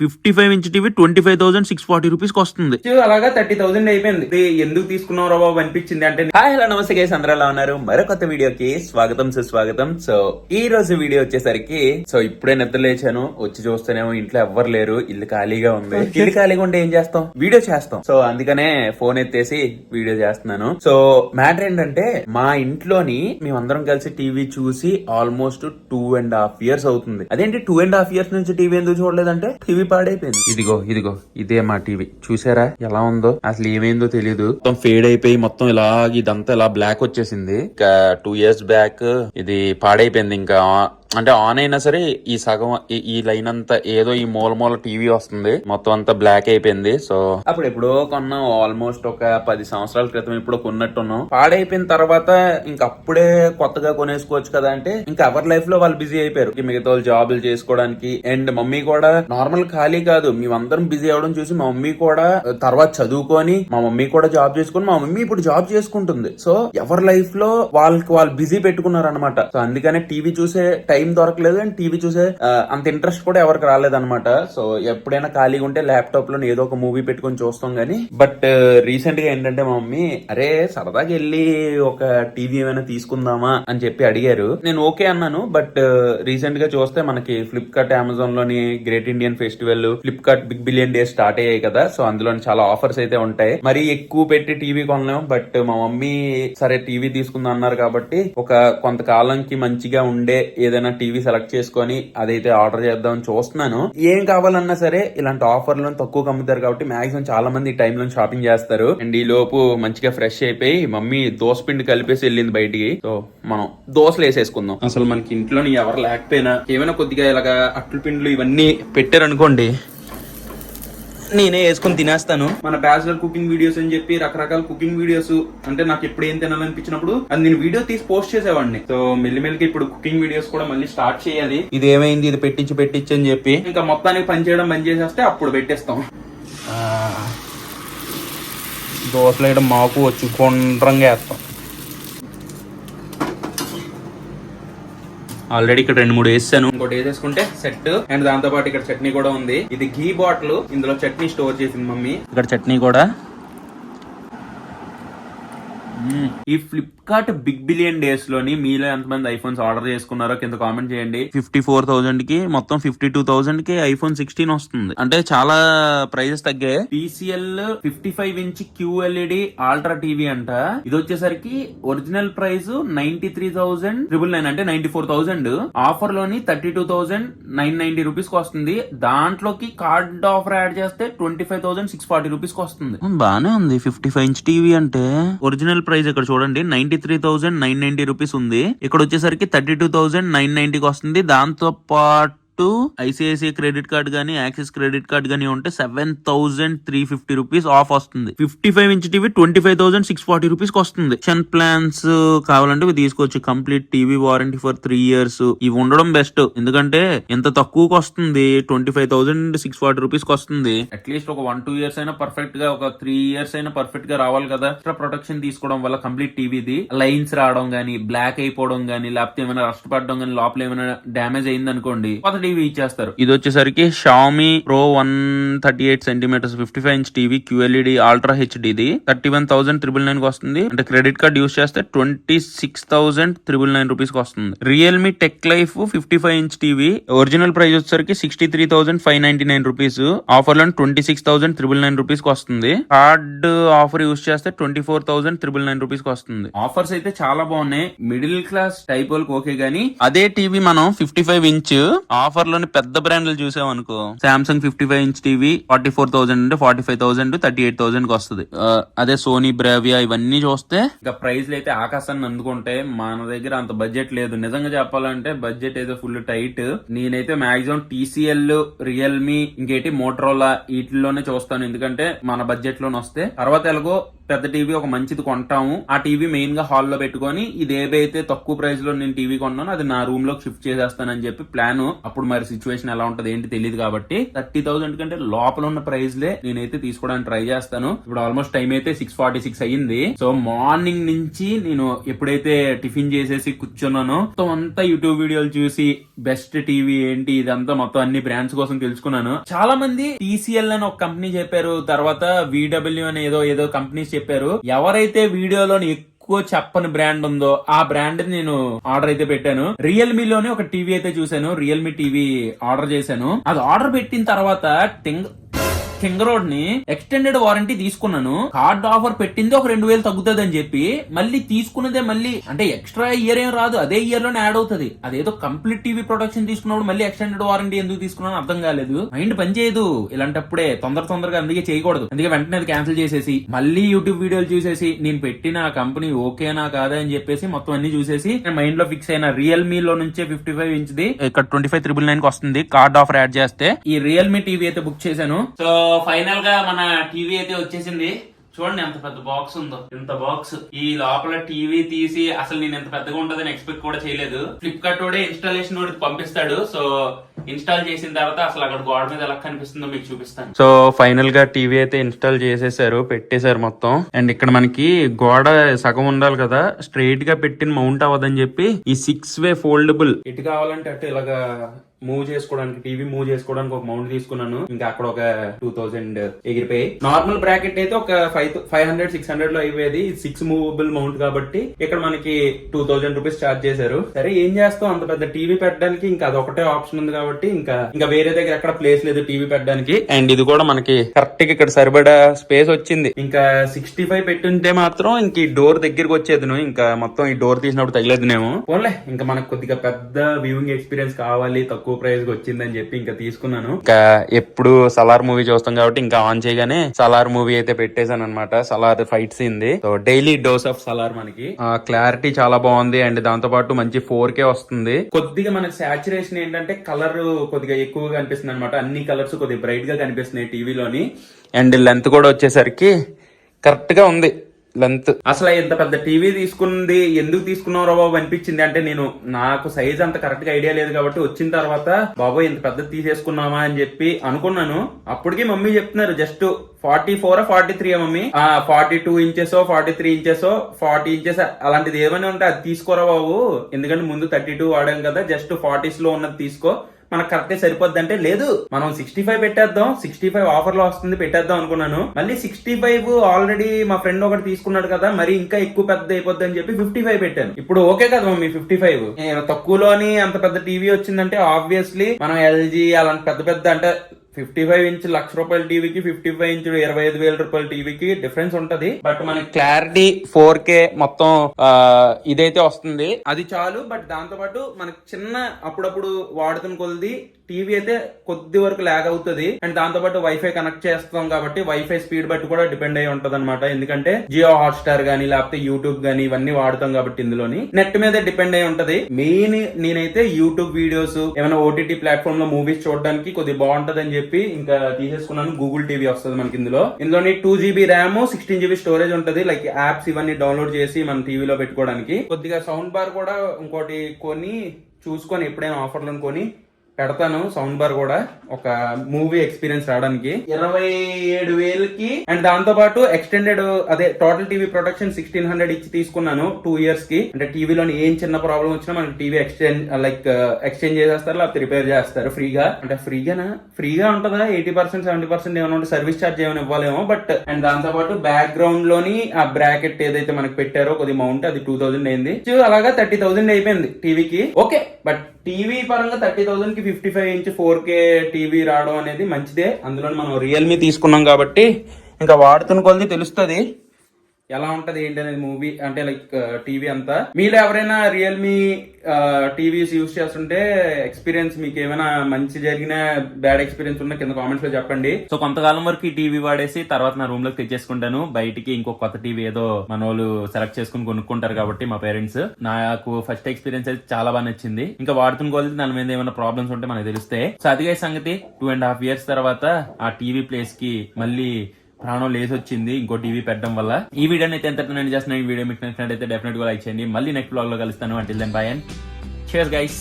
Fifty five inch TV twenty five thousand six forty rupees వస్తుంది అలాగా thirty thousand అయిపోయింది. ఇది ఎందుకు తీసుకున్నావు రా బాబు అనిపించింది అంటే హాయ్ హలో నమస్తే గైస్ అందరూ ఎలా ఉన్నారు? మరో కొత్త వీడియోకి స్వాగతం సుస్వాగతం. సో ఈ రోజు వీడియో వచ్చేసరికి సో ఇప్పుడే నిద్ర లేచాను వచ్చి చూస్తేనేమో ఇంట్లో ఎవ్వరు లేరు ఇల్లు ఖాళీగా ఉంది. ఇల్లు ఖాళీగా ఉంటే ఏం చేస్తాం? వీడియో చేస్తాం. సో అందుకనే ఫోన్ ఎత్తేసి వీడియో చేస్తున్నాను. సో మ్యాటర్ ఏంటంటే మా ఇంట్లోని మేమందరం కలిసి టీవీ చూసి almost two and half years అవుతుంది. అదేంటి టూ అండ్ హాఫ్ ఇయర్స్ నుంచి టీవీ ఎందుకు చూడలేదంటే టీవీ పాడైపోయింది. ఇదిగో ఇదిగో ఇదే మా టీవీ. చూసారా ఎలా ఉందో? అసలు ఏమైందో తెలియదు మొత్తం ఫేడ్ అయిపోయి మొత్తం ఇలా ఇదంతా ఇలా బ్లాక్ వచ్చేసింది. ఇంకా టూ ఇయర్స్ బ్యాక్ ఇది పాడైపోయింది. ఇంకా అంటే ఆన్ అయినా సరే ఈ సగం ఈ- ఈ లైన్ అంతా ఏదో ఈ మూల మూల టీవీ వస్తుంది. మొత్తం అంతా బ్లాక్ అయిపోయింది. సో అప్పుడు ఎప్పుడో కొన్నాం ఆల్మోస్ట్ ఒక పది సంవత్సరాల క్రితం ఇప్పుడు కొన్నట్టున్నాం. పాడైపోయిన తర్వాత ఇంక అప్పుడే కొత్తగా కొనేసుకోవచ్చు కదా అంటే ఇంకా ఎవరి లైఫ్లో వాళ్ళు బిజీ అయిపోయారు. మిగతా వాళ్ళు జాబులు చేసుకోవడానికి అండ్ మమ్మీ కూడా నార్మల్ ఖాళీ కాదు. మేమందరం బిజీ అవడం చూసి మా మమ్మీ కూడా తర్వాత చదువుకొని మా మమ్మీ కూడా జాబ్ చేసుకొని మా మమ్మీ ఇప్పుడు జాబ్ చేసుకుంటుంది. సో ఎవరి లైఫ్లో వాళ్ళకి వాళ్ళు బిజీ పెట్టుకున్నారు అనమాట సో అందుకనే టీవీ చూసే టైం దొరకలేదు అండ్ టీవీ చూసే అంత ఇంట్రెస్ట్ కూడా ఎవరికి రాలేదన్నమాట. సో ఎప్పుడైనా ఖాళీగా ఉంటే ల్యాప్టాప్లో ఏదో ఒక మూవీ పెట్టుకొని చూస్తాం గానీ. బట్ రీసెంట్గా ఏంటంటే మా మమ్మీ అరే సరదాగా వెళ్ళి ఒక టీవీ ఏమైనా తీసుకుందామా? అని చెప్పి అడిగారు. నేను ఓకే అన్నాను బట్ రీసెంట్గా చూస్తే మనకి Flipkart అమెజాన్లోని great Indian festival Flipkart big billion day start అయ్యాయి కదా. సో అందులో చాలా ఆఫర్స్ అయితే ఉంటాయి. మరి ఎక్కువ పెట్టి టీవీ కొనలేము బట్ మా మమ్మీ సరే టీవీ తీసుకుందాం అన్నారు కాబట్టి ఒక కొంతకాలంకి మంచిగా ఉండే ఏదైనా టీవీ సెలెక్ట్ చేసుకొని అదైతే ఆర్డర్ చేద్దామని చూస్తున్నాను. ఏం కావాలన్నా సరే ఇలాంటి ఆఫర్లను తక్కువ అమ్ముతారు కాబట్టి మాక్సిమం చాలా మంది ఈ టైంలో షాపింగ్ చేస్తారు. అండ్ ఈ లోపు మంచిగా ఫ్రెష్ అయిపోయి మమ్మీ దోశ పిండి కలిపేసి వెళ్ళింది బయటికి. సో మనం దోశలు వేసేసుకుందాం. అసలు మనకి ఇంట్లో ఎవరు లేకపోయినా ఏమైనా కొద్దిగా ఇలాగా అట్లు పిండ్లు ఇవన్నీ పెట్టారనుకోండి నేనే వేసుకొని తినేస్తాను. మన బ్యాచులర్ కుకింగ్ వీడియోస్ అని చెప్పి రకరకాల కుకింగ్ వీడియోస్ అంటే నాకు ఎప్పుడు ఏం తినాలనిపించినప్పుడు అది నేను వీడియో తీసి పోస్ట్ చేసేవాడిని. సో మెల్లిమెల్లిగా ఇప్పుడు కుకింగ్ వీడియోస్ కూడా మళ్ళీ స్టార్ట్ చేయాలి. ఇది ఏమైంది? ఇది పెట్టించి పెట్టించి అని చెప్పి. ఇంకా మొత్తానికి పని చేయడం బంద్ చేసేస్తే అప్పుడు పెట్టేస్తాం. దోశలు వేయడం మాకు వచ్చి గుండ్రంగా వేస్తాం. ఆల్రెడీ ఇక్కడ రెండు మూడు వేసాను. ఇంకోటి వేసేసుకుంటే సెట్ అండ్ దాంతో పాటు ఇక్కడ చట్నీ కూడా ఉంది. ఇది ఘీ బాటిల్. ఇందులో చట్నీ స్టోర్ చేసింది మమ్మీ. ఇక్కడ చట్నీ కూడా ఈ ఫ్లిప్కార్ట్ బిగ్ బిలియన్ డేస్లోని మీలో ఎంతమంది ఐఫోన్స్ ఆర్డర్ చేసుకున్నారో కింద కామెంట్ చేయండి. ఫిఫ్టీ ఫోర్ థౌసండ్కి మొత్తం ఫిఫ్టీ టూ థౌసండ్కి ఐఫోన్ సిక్స్టీన్ వస్తుంది. అంటే చాలా ప్రైజెస్ తగ్గాయి TCL fifty five inch QLED ultra TV అంట. ఇది వచ్చేసరికి original price ninety three thousand triple nine అంటే ninety four thousand ఆఫర్లోని thirty two thousand nine ninety రూపీస్కి వస్తుంది. దాంట్లోకి కార్డ్ ఆఫర్ యాడ్ చేస్తే twenty five thousand six forty రూపీస్కి వస్తుంది. బానే ఉంది. ఫిఫ్టీ ఫైవ్ ఇంచ్ టీవీ అంటే ఒరిజినల్ ప్రైస్ ఇక్కడ చూడండి చూడండి ninety three thousand nine ninety rupees ఉంది. ఇక్కడ వచ్చేసరికి థర్టీ టూ థౌసండ్ నైన్ నైన్టీకి వస్తుంది. దాంతో పాటు ఐసిఐసిఐ క్రెడిట్ కార్డ్ కానీ యాక్సిస్ క్రెడిట్ కార్డ్ కానీ ఉంటే seven thousand three fifty rupees off వస్తుంది. Fifty five inch TV twenty five thousand six forty rupees వస్తుంది. చెన్ ప్లాన్స్ కావాలంటే ఇవి తీసుకోవచ్చు. Complete TV warranty for three years. ఇవి ఉండడం బెస్ట్. ఎందుకంటే ఎంత తక్కువకి వస్తుంది. Twenty five thousand six forty రూపీస్కి వస్తుంది. అట్లీస్ట్ ఒక వన్ టూ ఇయర్స్ అయినా పర్ఫెక్ట్గా ఒక త్రీ ఇయర్స్ అయినా పర్ఫెక్ట్గా రావాలి కదా. ఎక్స్ట్రా ప్రొటెక్షన్ తీసుకోవడం వల్ల కంప్లీట్ టీవీది లైన్స్ రావడం గానీ బ్లాక్ అయిపోవడం గానీ లేకపోతే ఏమైనా రస్ట్ పడడం గానీ లోపల ఏమైనా డ్యామేజ్ అయింది అనుకోండి టీవీ ఇచ్చేస్తారు. ఇది వచ్చేసరికి Xiaomi pro one thirty eight centimetres fifty five inch TV QLED ultra హెచ్డిది thirty one thousand triple నైన్కి వస్తుంది అంటే క్రెడిట్ కార్డ్ యూస్ చేస్తే twenty six thousand triple nine రూపీస్కి వస్తుంది Realme tech life fifty five inch TV original price వచ్చేసరికి sixty three thousand five ninety nine rupees ఆఫర్లో twenty six thousand triple nine రూపీస్కి వస్తుంది కార్డ్ ఆఫర్ యూస్ చేస్తే twenty four thousand triple nine రూపీస్కి వస్తుంది offers అయితే చాలా బాగున్నాయి. మిడిల్ క్లాస్ టైప్ వాళ్ళకి ఓకే గానీ అదే టీవీ మనం ఫిఫ్టీ ఫైవ్ ఇంచ్ ఆఫర్ లోని పెద్ద బ్రాండ్లు చూసాం అనుకో Samsung fifty five inch TV forty four thousand అంటే forty five thousand thirty eight థౌసండ్కి వస్తుంది. అదే సోనీ బ్రావియా ఇవన్నీ చూస్తే ఇంకా ప్రైస్లు అయితే ఆకాశాన్ని అందుకుంటే మన దగ్గర అంత బడ్జెట్ లేదు. నిజంగా చెప్పాలంటే బడ్జెట్ అయితే ఫుల్ టైట్. నేనైతే మాక్సిమం టీసీఎల్ రియల్మీ ఇంకేటి మోటరోలా వీటిల్లోనే చూస్తాను. ఎందుకంటే మన బడ్జెట్లోనే వస్తే తర్వాత ఎలాగో పెద్ద టీవీ ఒక మంచిది కొంటాము. ఆ టీవీ మెయిన్గా హాల్లో పెట్టుకొని ఇది ఏదైతే తక్కువ ప్రైస్లో నేను టీవీ కొన్నానో అది నా రూమ్లోకి షిఫ్ట్ చేసేస్తానని చెప్పి ప్లాన్. అప్పుడు మరి సిచ్యువేషన్ ఎలా ఉంటది ఏంటి తెలియదు కాబట్టి థర్టీ థౌసండ్ కంటే లోపల ఉన్న ప్రైస్ లే నేనైతే తీసుకోవడానికి ట్రై చేస్తాను. ఇప్పుడు ఆల్మోస్ట్ టైం అయితే సిక్స్ ఫార్టీ సిక్స్ అయ్యింది. సో మార్నింగ్ నుంచి నేను ఎప్పుడైతే టిఫిన్ చేసేసి కూర్చున్నానో మొత్తం అంతా యూట్యూబ్ వీడియోలు చూసి బెస్ట్ టీవీ ఏంటి ఇదంతా మొత్తం అన్ని బ్రాండ్స్ కోసం తెలుసుకున్నాను. చాలా మంది టీసీఎల్ అని ఒక కంపెనీ చెప్పారు తర్వాత విడబ్ల్యూ అని ఏదో ఏదో కంపెనీస్ చెప్పారు. ఎవరైతే వీడియోలోని ఎక్కువ చెప్పని బ్రాండ్ ఉందో ఆ బ్రాండ్ నేను ఆర్డర్ అయితే పెట్టాను. రియల్మీ లోనే ఒక టీవీ అయితే చూసాను రియల్మీ టీవీ ఆర్డర్ చేశాను. అది ఆర్డర్ పెట్టిన తర్వాత టింగ్ కింగ్ రోడ్ని ఎక్స్టెండెడ్ వారంటీ తీసుకున్నాను. కార్డ్ ఆఫర్ పెట్టింది ఒక రెండు వేలు తగ్గుతుంది అని చెప్పి మళ్ళీ తీసుకున్నదే మళ్ళీ అంటే ఎక్స్ట్రా ఇయర్ ఏం రాదు అదే ఇయర్లోనే యాడ్ అవుతుంది. అదేదో కంప్లీట్ టీవీ ప్రొడక్షన్ తీసుకున్నప్పుడు మళ్ళీ ఎక్స్టెండెడ్ వారంటీ ఎందుకు తీసుకున్నాను అర్థం కాలేదు. మైండ్ పనిచేయదు ఇలాంటప్పుడే తొందర తొందరగా అందుకే చేయకూడదు. అందుకే వెంటనే అది క్యాన్సిల్ చేసేసి మళ్ళీ యూట్యూబ్ వీడియోలు చూసేసి నేను పెట్టిన కంపెనీ ఓకేనా కాదా అని చెప్పేసి మొత్తం అన్ని చూసేసి మైండ్లో ఫిక్స్ అయిన రియల్మీ లో నుంచే ఫిఫ్టీ ఫైవ్ ఇంచ్ ది ఇక్కడ ట్వంటీ ఫైవ్ త్రిబుల్ నైన్కి వస్తుంది కార్డ్ ఆఫర్ యాడ్ చేస్తే ఈ రియల్మీ టీవీ అయితే బుక్ చేశాను. సో ఫైనల్గా మన టీవీ అయితే వచ్చేసింది. చూడండి ఎంత పెద్ద బాక్స్ ఉందో. ఇంత బాక్స్ ఈ లోపల టీవీ తీసి అసలు నేను ఎంత పెద్దగా ఉంటుందని ఎక్స్పెక్ట్ కూడా చేయలేదు. ఫ్లిప్కార్ట్ వాడే ఇన్స్టాలేషన్ వాడికి పంపిస్తాడు. సో ఇన్స్టాల్ చేసిన తర్వాత అసలు అక్కడ గోడ మీద ఎలా కనిపిస్తుందో మీకు చూపిస్తాను. సో ఫైనల్గా టీవీ అయితే ఇన్స్టాల్ చేసేసారు. పెట్టేశారు మొత్తం. అండ్ ఇక్కడ మనకి గోడ సగం ఉండాలి కదా. స్ట్రైట్గా పెట్టిన మౌంట్ అవ్వదని చెప్పి ఈ సిక్స్ వే ఫోల్డబుల్ ఎటు కావాలంటే అటు ఇలాగా మూవ్ చేసుకోవడానికి టీవీ మూవ్ చేసుకోవడానికి ఒక మౌంట్ తీసుకున్నాను. ఇంకా అక్కడ ఒక టూ థౌసండ్ ఎగిరిపోయి. నార్మల్ బ్రాకెట్ అయితే ఒక ఫైవ్ ఫైవ్ హండ్రెడ్ సిక్స్ హండ్రెడ్లో అయిపోయేది. సిక్స్ మూవబుల్ మౌంట్ కాబట్టి ఇక్కడ మనకి టూ థౌసండ్ రూపీస్ చార్జ్ చేశారు. సరే ఏం చేస్తాం? అంత పెద్ద టీవీ పెట్టడానికి ఇంకా అదొకటే ఆప్షన్ ఉంది కాబట్టి ఇంకా ఇంకా వేరే దగ్గర ఎక్కడ ప్లేస్ లేదు టీవీ పెట్టడానికి. అండ్ ఇది కూడా మనకి కరెక్ట్గా ఇక్కడ సరిపడా స్పేస్ వచ్చింది. ఇంకా సిక్స్టీ ఫైవ్ పెట్టుంటే మాత్రం ఇంక ఈ డోర్ దగ్గరికి వచ్చేది ఇంకా మొత్తం ఈ డోర్ తీసినప్పుడు తగిలేదునేమో. పోన్లే ఇంకా మనకు కొద్దిగా పెద్ద వ్యూయింగ్ ఎక్స్పీరియన్స్ కావాలి తక్కువ ప్రైస్కి వచ్చిందని చెప్పి ఇంకా తీసుకున్నాను. ఇంకా ఎప్పుడు సలార్ మూవీ చూస్తాం కాబట్టి ఇంకా ఆన్ చేయగానే సలార్ మూవీ అయితే పెట్టేశాను అనమాట Salaar fight scene so daily dose of Salaar మనకి. క్లారిటీ చాలా బాగుంది అండ్ దాంతో పాటు మంచి ఫోర్ కే వస్తుంది. కొద్దిగా మనకి సాచురేషన్ ఏంటంటే కలర్ కొద్దిగా ఎక్కువగా కనిపిస్తుంది అనమాట అన్ని కలర్స్ కొద్దిగా బ్రైట్గా కనిపిస్తున్నాయి టీవీలోని. అండ్ లెంత్ కూడా వచ్చేసరికి కరెక్ట్గా ఉంది. లెంత్. అసలు ఇంత పెద్ద టీవీ తీసుకుంది ఎందుకు తీసుకున్నావు బాబు అనిపించింది అంటే నేను నాకు సైజ్ అంత కరెక్ట్గా ఐడియా లేదు కాబట్టి వచ్చిన తర్వాత బాబు ఇంత పెద్ద తీసేసుకున్నామా? అని చెప్పి అనుకున్నాను. అప్పటికి మమ్మీ చెప్తున్నారు just forty four forty three mummy? Forty two inches forty three inches forty inches అలాంటిది ఏమైనా ఉంటే అది తీసుకోరా బాబు. ఎందుకంటే ముందు థర్టీ టూ వాడాం కదా జస్ట్ ఫార్టీస్లో ఉన్నది తీసుకో. మనకు కరెక్ట్ సరిపోద్ది అంటే లేదు. మనం సిక్స్టీ ఫైవ్ పెట్టేద్దాం సిక్స్టీ ఫైవ్ ఆఫర్లో వస్తుంది పెట్టేద్దాం అనుకున్నాను. మళ్ళీ సిక్స్టీ ఫైవ్ ఆల్రెడీ మా ఫ్రెండ్ ఒకటి తీసుకున్నాడు కదా మరి ఇంకా ఎక్కువ పెద్ద అయిపోద్ది అని చెప్పి ఫిఫ్టీ ఫైవ్ పెట్టాను. ఇప్పుడు ఓకే కదా మమ్మీ ఫిఫ్టీ ఫైవ్ తక్కువలోని అంత పెద్ద టీవీ వచ్చిందంటే ఆబ్వియస్లీ మనం ఎల్జీ అలాంటి పెద్ద పెద్ద అంటే ఫిఫ్టీ ఫైవ్ ఇంచ్ లక్ష రూపాయల టీవీకి ఫిఫ్టీ ఫైవ్ ఇంచ్ ఇరవై ఐదు వేల రూపాయల టీవీకి డిఫరెన్స్ ఉంటది. బట్ మనకి క్లారిటీ ఫోర్ కే మొత్తం ఇదైతే వస్తుంది. అది చాలు బట్ దాంతో పాటు మనకి చిన్న అప్పుడప్పుడు వాడుతున్న కొద్ది టీవీ అయితే కొద్ది వరకు లాగ్ అవుతుంది. అండ్ దాంతో పాటు వైఫై కనెక్ట్ చేస్తాం కాబట్టి వైఫై స్పీడ్ బట్టి కూడా డిపెండ్ అయి ఉంటది అనమాట ఎందుకంటే జియో హాట్స్టార్ గానీ లేకపోతే యూట్యూబ్ గానీ ఇవన్నీ వాడుతాం కాబట్టి ఇందులోని నెట్ మీద డిపెండ్ అయి ఉంటది. మెయిన్ నేనైతే యూట్యూబ్ వీడియోస్ ఏమైనా ఓటీటీ ప్లాట్ఫామ్లో మూవీస్ చూడడానికి కొద్దిగా బాగుంటది అని చెప్పి ఇంకా తీసేసుకున్నాను. గూగుల్ టీవీ వస్తుంది మనకి ఇందులో. ఇందులోని two GB RAM sixteen GB storage ఉంటుంది. లైక్ యాప్స్ ఇవన్నీ డౌన్లోడ్ చేసి మన టీవీలో పెట్టుకోవడానికి. కొద్దిగా సౌండ్ బార్ కూడా ఇంకోటి కొని చూసుకొని ఎప్పుడైనా ఆఫర్లను కొని పెడతాను సౌండ్ బార్ కూడా ఒక మూవీ ఎక్స్పీరియన్స్ రావడానికి. ఇరవై ఏడు వేలకి అండ్ దాంతో పాటు ఎక్స్టెండెడ్ అదే total TV protection sixteen hundred ఇచ్చి తీసుకున్నాను టూ ఇయర్స్కి అంటే టీవీలోని ఏం చిన్న ప్రాబ్లం వచ్చినా మనకి టీవీ ఎక్స్చేంజ్ లైక్ ఎక్స్చేంజ్ చేసేస్తారు లేకపోతే రిపేర్ చేస్తారు ఫ్రీగా? అంటే ఫ్రీగానా? ఫ్రీగా ఉంటుందా? ఎయిటీ పర్సెంట్ సెవెంటీ పర్సెంట్ ఏమైనా ఉంటే సర్వీస్ ఛార్జ్ ఏమైనా ఇవ్వాలేమో బట్ అండ్ దాంతో పాటు బ్యాక్గ్రౌండ్లోని ఆ బ్రాకెట్ ఏదైతే మనకి పెట్టారో కొద్ది మౌంట్ అది టూ థౌసండ్ అయింది. అలాగా థర్టీ థౌసండ్ అయిపోయింది టీవీకి. ఓకే బట్ టీవీ పరంగా thirty థౌసండ్కి fifty five inch four K TV రావడం అనేది మంచిదే. అందులో మనం రియల్మీ తీసుకున్నాం కాబట్టి ఇంకా వాడుతున్న కొలది తెలుస్తుంది. ఎలా ఉంటది ఏంటి అనేది మూవీ అంటే లైక్ టీవీ uh, అంతా? మీరు ఎవరైనా రియల్మీ టీవీస్ యూస్ చేస్తుంటే ఎక్స్పీరియన్స్ మీకు ఏమైనా మంచి జరిగిన బ్యాడ్ ఎక్స్పీరియన్స్ ఉన్నా కింద కామెంట్స్లో చెప్పండి. సో కొంతకాలం వరకు ఈ టీవీ వాడేసి తర్వాత నా రూమ్లోకి తెచ్చేసుకుంటాను. బయటికి ఇంకో కొత్త టీవీ ఏదో మన వాళ్ళు సెలెక్ట్ చేసుకుని కొనుక్కుంటారు కాబట్టి మా పేరెంట్స్ నాకు ఫస్ట్ ఎక్స్పీరియన్స్ అయితే చాలా బాగా నచ్చింది. ఇంకా వాడుతున్న కొలది దాని మీద ఏమైనా ప్రాబ్లమ్స్ ఉంటే మనకు తెలిస్తే. సో అదిగే సంగతి టూ అండ్ హాఫ్ ఇయర్స్ తర్వాత ఆ టీవీ ప్లేస్కి మళ్ళీ ప్రాణం లేసి వచ్చింది ఇంకో టీవీ పెట్టడం వల్ల. ఈ వీడియోని అయితే ఎంత నేను చేస్తున్నాను. ఈ వీడియో మీకు నచ్చినట్టయితే డెఫినెట్గా లైక్ చేయండి. మళ్ళీ నెక్స్ట్ బ్లాగ్లో కలుస్తాను. అంటే then bye and share guys